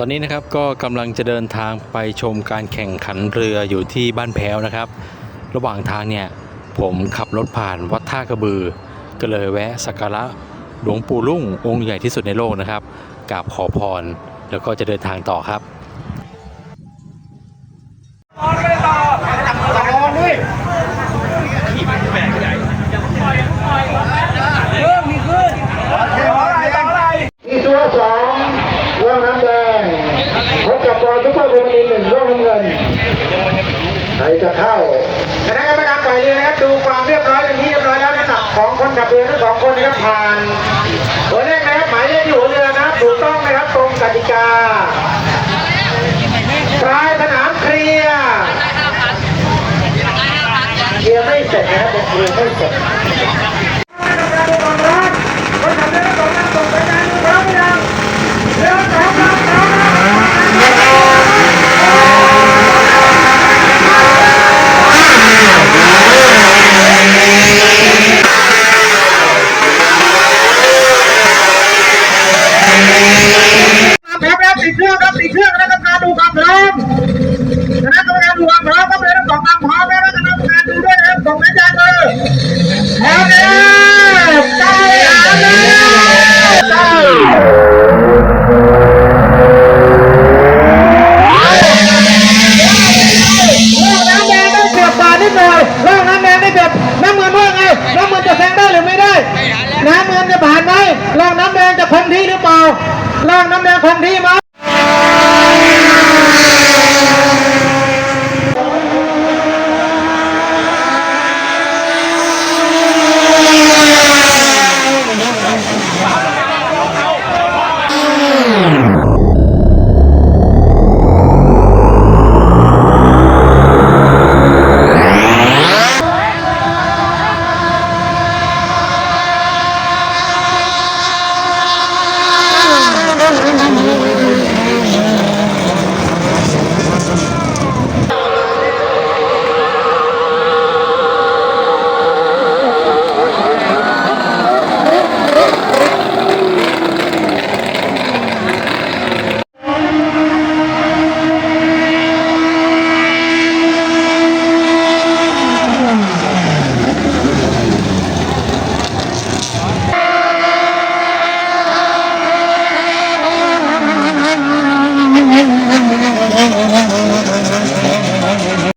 ตอนนี้นะครับก็กำลังจะเดินทางไปชมการแข่งขันเรืออยู่ที่บ้านแพ้วนะครับ ระหว่างทางเนี่ยผมขับรถผ่านวัดท่ากระบือ ก็เลยแวะสักการะหลวงปู่ลุ่งองค์ใหญ่ที่สุดในโลกนะครับกราบขอพร แล้วก็จะเดินทางต่อครับ ที่ตัวสองร่วงน้ำแดง พบกับบอลซุปเปอร์โคนีหนึ่งร่วงเงินใครจะเข้าคณะกรรมการปล่อยเรือนะครับดูความเรียบร้อยเป็นที่เรียบร้อยแล้วน้ำหนักของคนขับเรือทั้งสองคนนะครับผ่านหัวเลขนะครับหมายเลขที่หัวเรือนะครับถูกต้องนะครับตรงกติกาปลายสนามเคลียร์เคลียร์ไม่เสร็จนะครับเคลียร์ไม่เสร็จ พร้อมแล้วติดเครื่องครับติดเครื่องคณะกรรมการดูความพร้อมคณะกรรมการดูความ พร้อมครับเลยทั้งสองลำพร้อมแล้วนะคณะกรรมการดูด้วยนะครับส่งสัญญาณมือพร้อมแล้วใจหาเลยใจล่องน้ำแดงได้เกือบบานิดหน่อยล่องน้ำแดงได้เกือบน้ำเงินว่าไงน้ำเงินจะแซงได้หรือไม่ได้น้ำเงินจะผ่านไหมล่องน้ำแดงจะคงที่หรือเปล่าล่องน้ำแดงคงที่ไหม เ